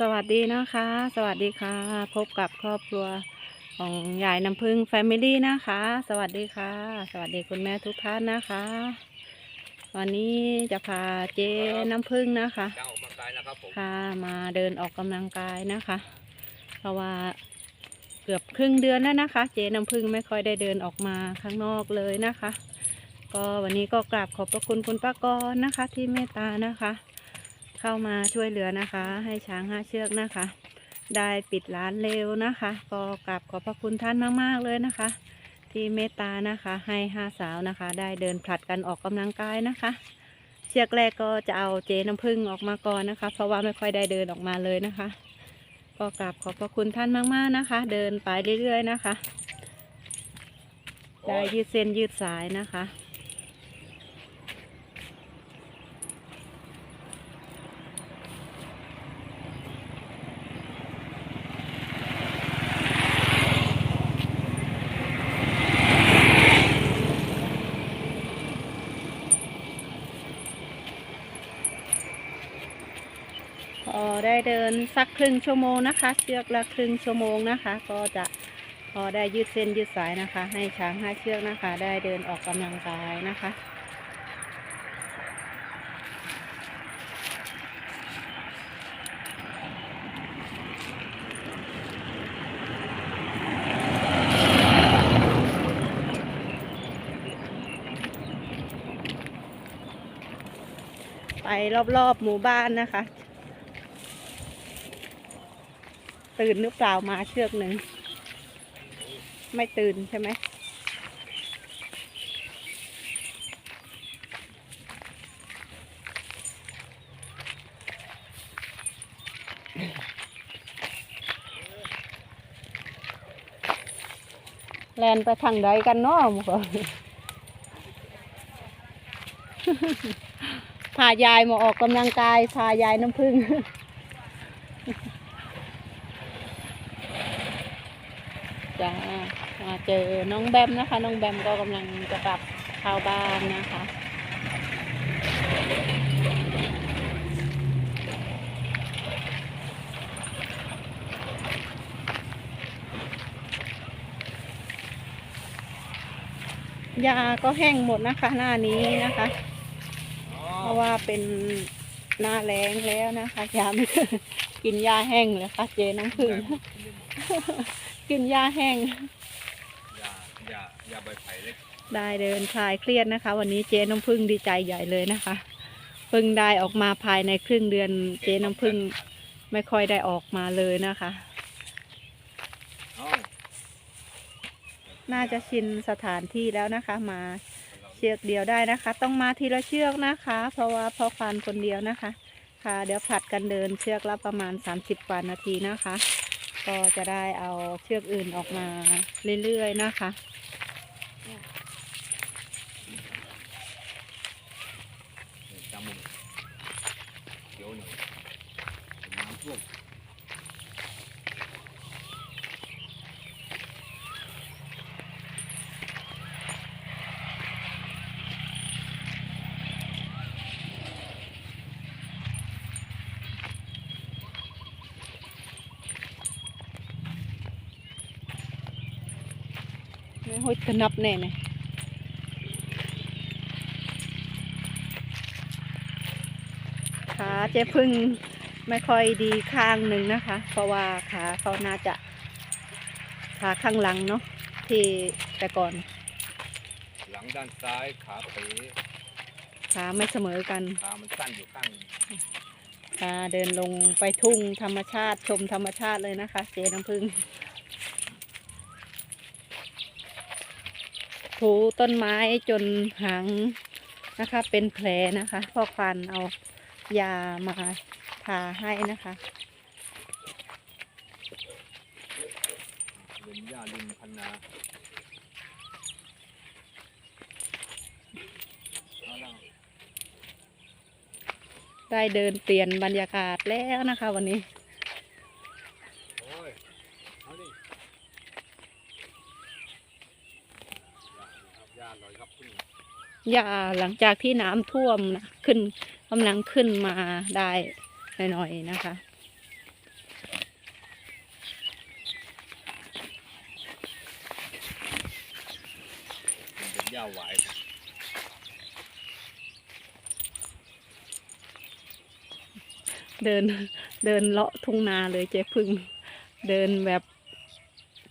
สวัสดีนะคะ สวัสดีค่ะ พบกับครอบครัวของยายน้ำพึ่งแฟมิลี่นะคะ สวัสดีค่ะ สวัสดีคุณแม่ทุกท่านนะคะ วันนี้จะพาเจ๊น้ำพึ่งนะคะจะออกกำลังกายนะครับผมพามาเดินออกกำลังกายนะคะ เพราะว่าเกือบครึ่งเดือนแล้วนะคะ เจ๊น้ำพึ่งไม่ค่อยได้เดินออกมาข้างนอกเลยนะคะ ก็วันนี้ก็กราบขอบพระคุณคุณป้ากรนะคะ ที่เมตตานะคะ เข้ามาช่วยเหลือนะคะ ให้ช้างห้าเชือกนะคะ ได้ปิดร้านเร็วนะคะ ก็กราบขอบพระคุณท่านมากๆเลยนะคะ ที่เมตตานะคะ ให้ห้าสาวนะคะ ได้เดินผลัดกันออกกำลังกายนะคะ เชือกแรกก็จะเอาเจน้ำผึ้งออกมาก่อนนะคะ เพราะว่าไม่ค่อยได้เดินออกมาเลยนะคะ ก็กราบขอบพระคุณท่านมากๆนะคะ เดินไปเรื่อยๆนะคะ ได้ยืดเส้นยืดสายนะคะ พอ ได้เดินสักครึ่งชั่วโมงนะคะ เชือกละครึ่งชั่วโมงนะคะ ก็จะพอได้ยืดเส้นยืดสายนะคะ ให้ช้างห้าเชือกนะคะ ได้เดินออกกำลังกายนะคะไปรอบๆหมู่บ้านนะคะ ตื่นหรือเปล่ามาเชือกหนึ่ง ไม่ตื่นใช่ไหมแลนไปทางใดกันเนาะหมูพายายมาออกกำลังกาย พายายน้ำผึ้ง จ้ามาเจอน้องแบมนะคะ น้องแบมก็กำลังจะกลับเข้าบ้านนะคะยาก็แห้งหมดนะคะ หน้านี้นะคะ เพราะว่าเป็นหน้าแรงแล้วนะคะยาไม่กินยาแห้งเลยค่ะ เจน้ำผึ้ง กินยาแห้งอย่าอย่าอย่าใบไผ่เล็กได้เดินคลายเครียดนะคะ วันนี้เจ๊น้ำผึ้งดีใจใหญ่เลยนะคะเพิ่งได้ออกมาภายในครึ่งเดือนเจ๊น้ำผึ้งไม่ค่อยได้ออกมาเลยนะคะ เอ้าน่าจะชินสถานที่แล้วนะคะ มาเชือกเดียวได้นะคะ ต้องมาทีละเชือกนะคะ เพราะว่าพ่อควานคนเดียวนะคะ ค่ะ เดี๋ยวผลัดกันเดินเชือกละประมาณ 30กว่านาทีนะคะ ก็จะได้เอาเชือกอื่นออกมาเรื่อยๆนะคะ นี่จำมึงเดี๋ยวหน่อยน้ำท่วม ไม่ ห้อยตะนับแน่เนี่ยขาเจ๊พึ่งไม่ค่อยดีข้างหนึ่งนะคะ เพราะว่าขาเขาน่าจะขาข้างหลังเนาะที่แต่ก่อน หลังด้านซ้ายขาเป๋ขาไม่เสมอกันขามันสั้นอยู่ข้างหนึ่งขาเดินลงไปทุ่งธรรมชาติชมธรรมชาติเลยนะคะ เจ๊น้ำพึ่ง ถูต้นไม้จนหางนะคะ เป็นแผลนะคะพ่อควันเอายามาทาให้นะคะเล่นหญ้าลินพันนาเอาละได้เดินเปลี่ยนบรรยากาศแล้วนะคะวันนี้ หญ้าหลังจากที่น้ำท่วมนะขึ้นกำลังขึ้นมาได้หน่อยๆนะคะเเดินเดินเลาะทุ่งนาเลยเจ๊พึ่งเดินแบบ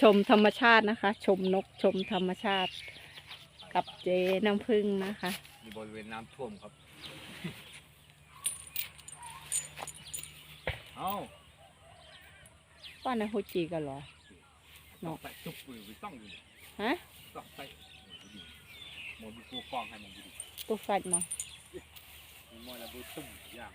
ชมธรรมชาตินะคะ ชมนกชมธรรมชาติ กับเจ๊น้ำพึ่งนะคะอยู่บริเวณน้ำท่วมครับ เอ้าป้านาโฮจิกันเหรอ เนาะ ไปจุกปืนไปต้องอยู่ฮะต้องไปโมดูกูฟองให้มันดูตุ๊ฟัดมามอยระเบิดตุ้มอย่าง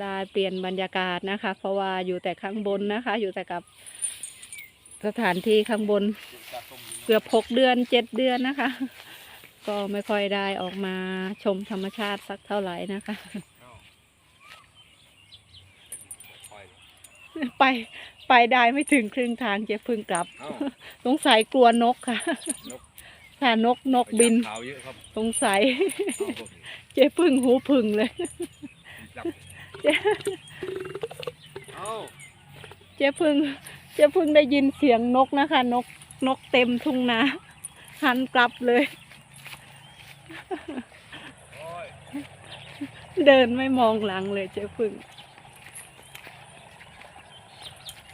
ได้เปลี่ยนบรรยากาศนะคะ เพราะว่าอยู่แต่ข้างบนนะคะ อยู่แต่กับ สถานที่ข้างบนเกือบหกเดือนเจ็ดเดือนนะคะ ก็ไม่ค่อยได้ออกมาชมธรรมชาติสักเท่าไหร่นะคะคอยไปไปได้ไม่ถึงครึ่งทางเจ๊พึ่งกลับเอ้าสงสัยกลัวนกค่ะนกค่ะนกนกบินขาวเยอะครับสงสัยเอ้าพวกนี้เจ๊พึ่งหูพึ่งเลยจับเจ๊เอ้าเจ๊พึ่งเจ๊พึ่งได้ยินเสียงนกนะคะ นกนกเต็มทุ่งนาหันกลับเลยยเดินไม่มองหลังเลยเจ๊พึ่ง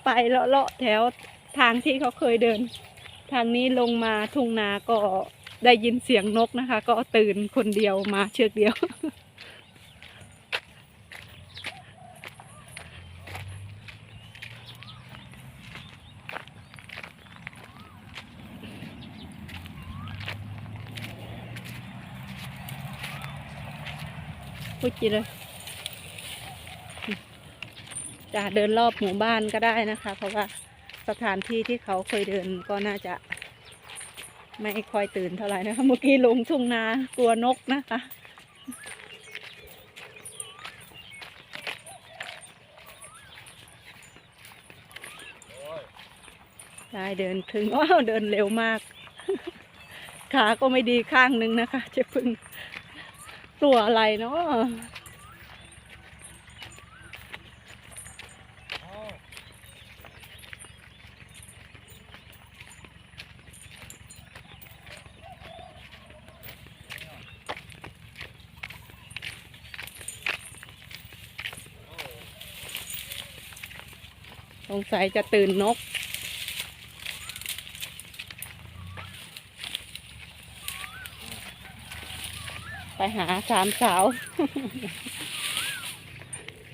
ไปเลาะๆแถวทางที่เขาเคยเดิน ทางนี้ลงมาทุ่งนาก็ได้ยินเสียงนกนะคะ ก็ตื่นคนเดียวมาเชือกเดียว พูดจีเลยจะเดินรอบหมู่บ้านก็ได้นะคะ เพราะว่าสถานที่ที่เขาเคยเดินก็น่าจะ ไม่ค่อยตื่นเท่าไหร่นะคะ เมื่อกี้ลงทุ่งนากลัวนกนะคะได้เดินถึงว้าวเดินเร็วมาก ขาก็ไม่ดีข้างนึงนะคะเจ๊พึ่ง ตัวอะไรเนาะสงสัยจะตื่นนก ไปหาสามสาว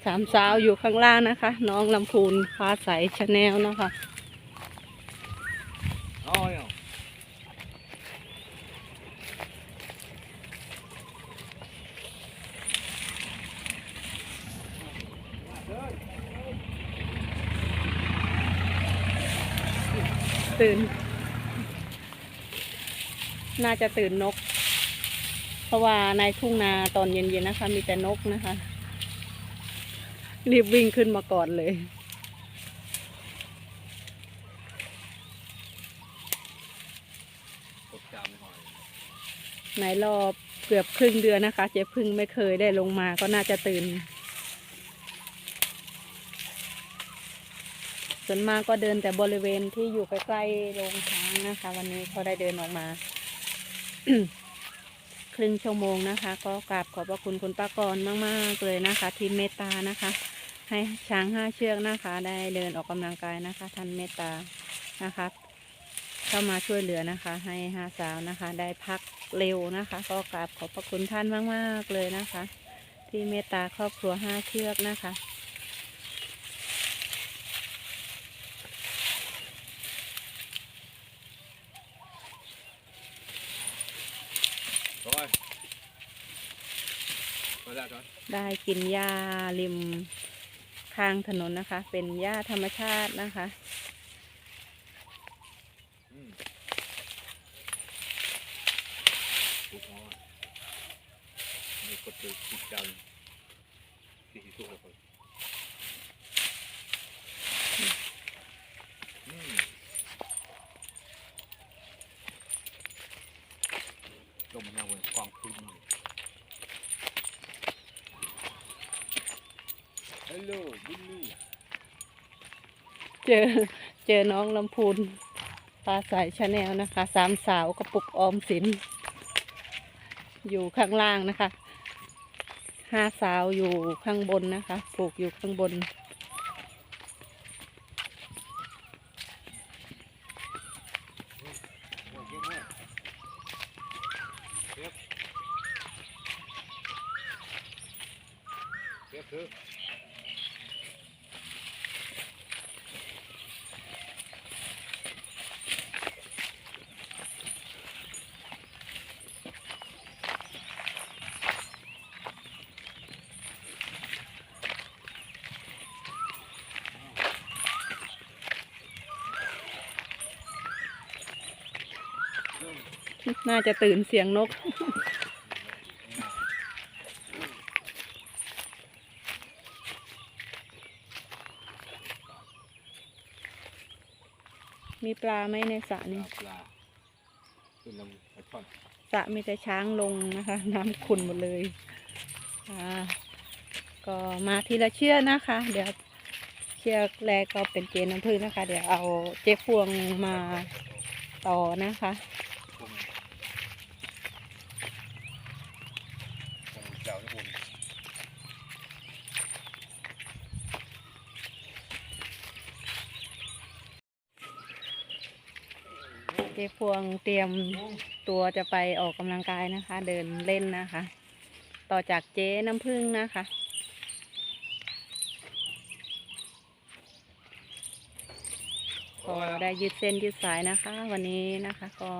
สามสาวอยู่ข้างล่างนะคะ น้องลำพูนฟ้าใสชาแนลนะคะเอ้าเนี่ยตื่น น่าจะตื่นนกเพ ราะว่าในทุ่งนาตอนเย็นๆนะคะ มีแต่นกนะคะ รีบวิ่งขึ้นมาก่อนเลยไหอยในรอบเกือบครึ่งเดือนนะคะ เจ๊พึ่งไม่เคยได้ลงมาก็น่าจะตื่น ส่วนมากก็เดินแต่บริเวณที่อยู่ใกล้ๆโรงช้างนะคะ วันนี้เขาได้เดินออกมา ครึ่งชั่วโมงนะคะ ก็กราบขอบพระคุณคุณป้ากรมากๆเลยนะคะ ที่เมตตานะคะ ให้ช้างห้าเชือกนะคะ ได้เดินออกกำลังกายนะคะ ท่านเมตตานะคะ เข้ามาช่วยเหลือนะคะ ให้ห้าสาวนะคะ ได้พักเร็วนะคะ ก็กราบขอบพระคุณท่านมากๆเลยนะคะ ที่เมตตาครอบครัวห้าเชือกนะคะ โอ้ยมาแล้วก่อน ได้กินหญ้าริมข้างถนนนะคะ เป็นหญ้าธรรมชาตินะคะอืมถูกอ๋อมีกดตัวติดกันที่ที่ถูกเลยอืมลงมาบนกองพื้นเลย ฮัลโหลบิลลี่เจอเจอน้องลำพูนปลาใสชาแนลนะคะ สามสาวกระปุกออมสิน อยู่ข้างล่างนะคะ ห้าสาวอยู่ข้างบนนะคะ ปลูกอยู่ข้างบน เรียบคือ น่าจะตื่นเสียงนก มีปลาไหมในสระนี่ปลาขึ้นลำปลาช่อนสระมีแต่ช้างลงนะคะ น้ำขุ่นหมดเลยอ่าก็มาทีละเชือกนะคะ เดี๋ยวเชือกแรกก็เป็นเจนน้ำผึ้งนะคะ เดี๋ยวเอาเจ๊พวงมาต่อนะคะ พวกมันเจ้านี่คุณ เจ๊พวงเตรียมตัวจะไปออกกำลังกายนะคะ เดินเล่นนะคะ ต่อจากเจ๊น้ำผึ้งนะคะ ก็ได้ยืดเส้นยืดสายนะคะ วันนี้นะคะก็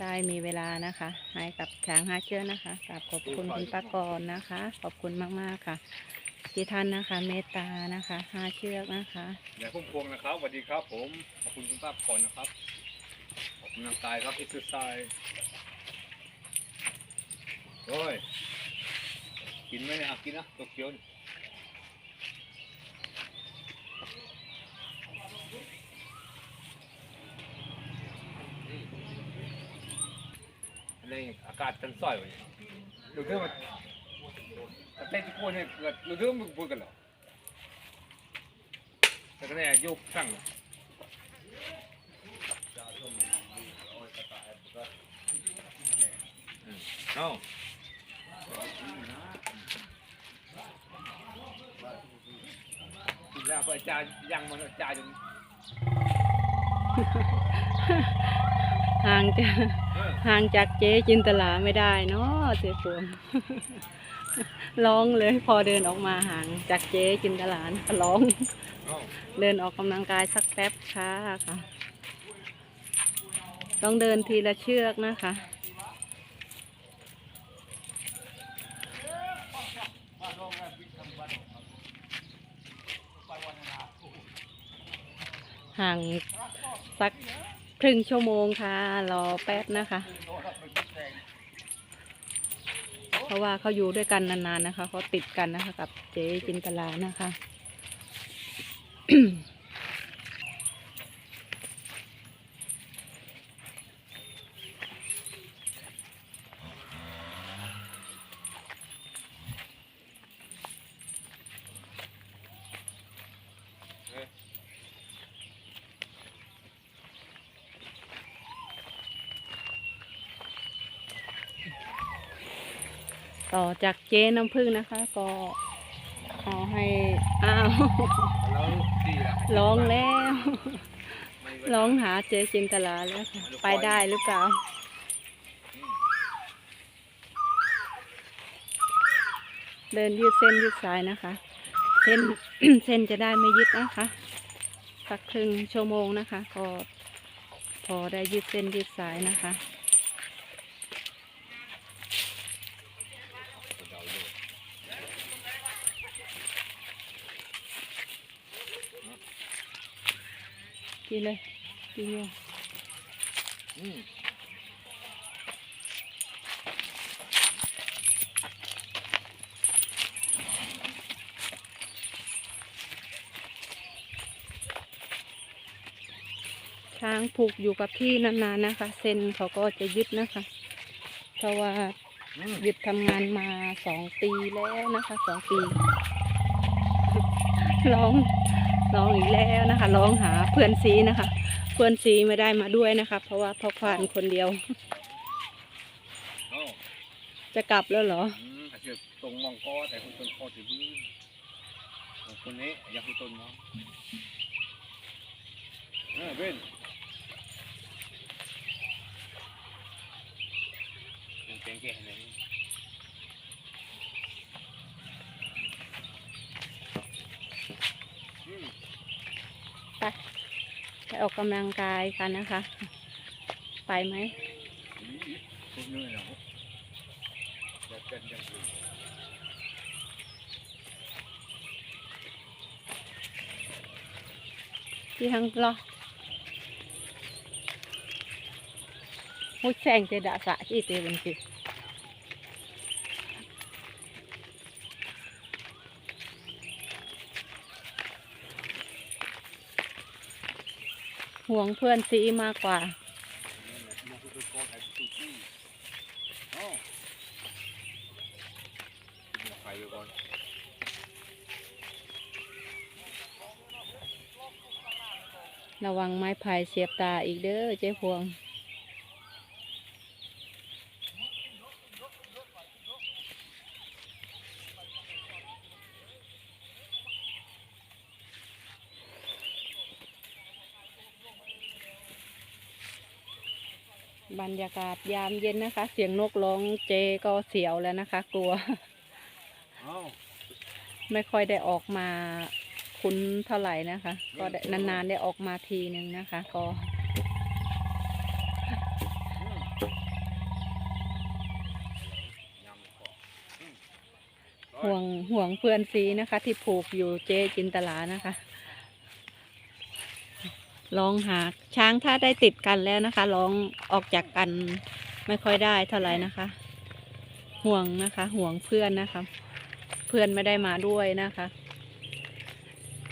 ได้มีเวลานะคะให้กับช้างห้าเชือกนะคะกราบขอบคุณคุณป้ากรนะคะ ขอบคุณมากๆค่ะ ที่ท่านนะคะ เมตตานะคะห้าเชือกนะคะ อย่าพุ่มพวงนะครับสวัสดีครับผม ขอบคุณคุณป้าพรนะครับ ออกกำลังกายครับเอ็กซ์ไซส์โอ้ย กินไหมเนี่ยกินนะตัวเขียวนี่อะไรอากาศจันสอยวะเนี่ยดูเรื่องมันเต้นที่พูดเนี่ยเกิดดูเรื่องมึงพูดกันเหรอแต่ก็เนี่ยโยกตั้งเหรอ เอ้ากินแล้วพออาจารย์ยังมันอาจารย์จนห่างจากเออห่างจากเจ๊จินตลาไม่ได้เนาะเจ๊พวงร้องเลยพอเดินออกมาห่างจากเจ๊จินตลานะก็ร้องเอ้าเดินออกกำลังกายสักแป๊บค่ะค่ะ ต้องเดินทีละเชือกนะคะ ห่างสักครึ่งชั่วโมงค่ะ รอแป๊บนะคะ เพราะว่าเขาอยู่ด้วยกันนานๆนะคะเขาติดกันนะคะ กับเจ๊จินตลานะคะ ต่อจากเจ๊น้ำผึ้งนะคะ ก็เอให้อ้าวแล้วดีละร้องแล้วร้องหาเจ๊จินตลาแล้วค่ะไปได้หรือเปล่าเดินยืดเส้นยืดสายนะคะ เส้นเส้นจะได้ไม่ยึดนะคะสักครึ่งชั่วโมงนะคะ ก็พอได้ยืดเส้นยืดสายนะคะ เดาเลย กินเลย กินเลยอืมช้างผูกอยู่กับที่นานๆนะคะเส้นเขาก็จะยึดนะคะ เพราะว่าอืมหยุดทำงานมาสองปีแล้วนะคะสองปีร้อง ร้องอีกแล้วนะคะ ร้องหาเพื่อนซีนะคะ เพื่อนซีไม่ได้มาด้วยนะคะ เพราะว่าพ่อควานคนเดียวเอ้าจะกลับแล้วเหรออืมอาจจะตรงมองก้อแต่คุณต้นคอถือบื้อของคนนี้อยากคุณต้นมองเออเป็นยังเก่งแก่ไหนอืม ไปออกกำลังกายกันนะคะ ไปไหมพวกนี้นะอยากเป็นอย่างอื่นที่ทางรอมุดแสงเตดะสะที่เตบันจิ ห่วงเพื่อนซีมากกว่ารอยู่ก่อนระวังไม้พายเสียบตาอีกเด้อเจ๊พวง บรรยากาศยามเย็นนะคะ เสียงนกร้องเจก็เสียวแล้วนะคะ กลัวเอ้าไม่ค่อยได้ออกมาคุ้นเท่าไหร่นะคะ ก็ได้นานๆได้ออกมาทีหนึ่งนะคะ ก็ยำก่อนห่วงห่วงเพื่อนซีนะคะ ที่ผูกอยู่เจจินตลานะคะ ลองหาช้างถ้าได้ติดกันแล้วนะคะลองออกจากกันไม่ค่อยได้เท่าไหร่นะคะ ห่วงนะคะ ห่วงเพื่อนนะคะ เพื่อนไม่ได้มาด้วยนะคะ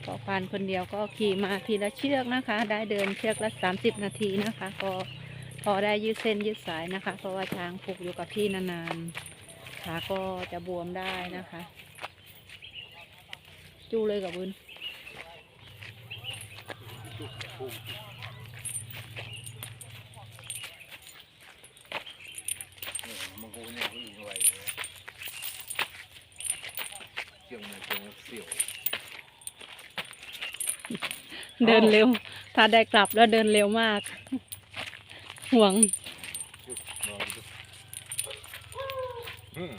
พอควานคนเดียวก็ขี่มาทีละเชือกนะคะ ได้เดินเชือกละสามสิบนาทีนะคะ ก็พอได้ยืดเส้นยืดสายนะคะ เพราะว่าช้างผูกอยู่กับที่นานๆขาก็จะบวมได้นะคะ จูเลยกับบุญ นี่มังคุดเนี่ยเขาอยู่อะไรเนี่ยเจียงเนี่ยเจียงเสี่ยวเดินเร็ว ถ้าได้กลับแล้วเดินเร็วมาก ห่วงจุดนอนจุดอืม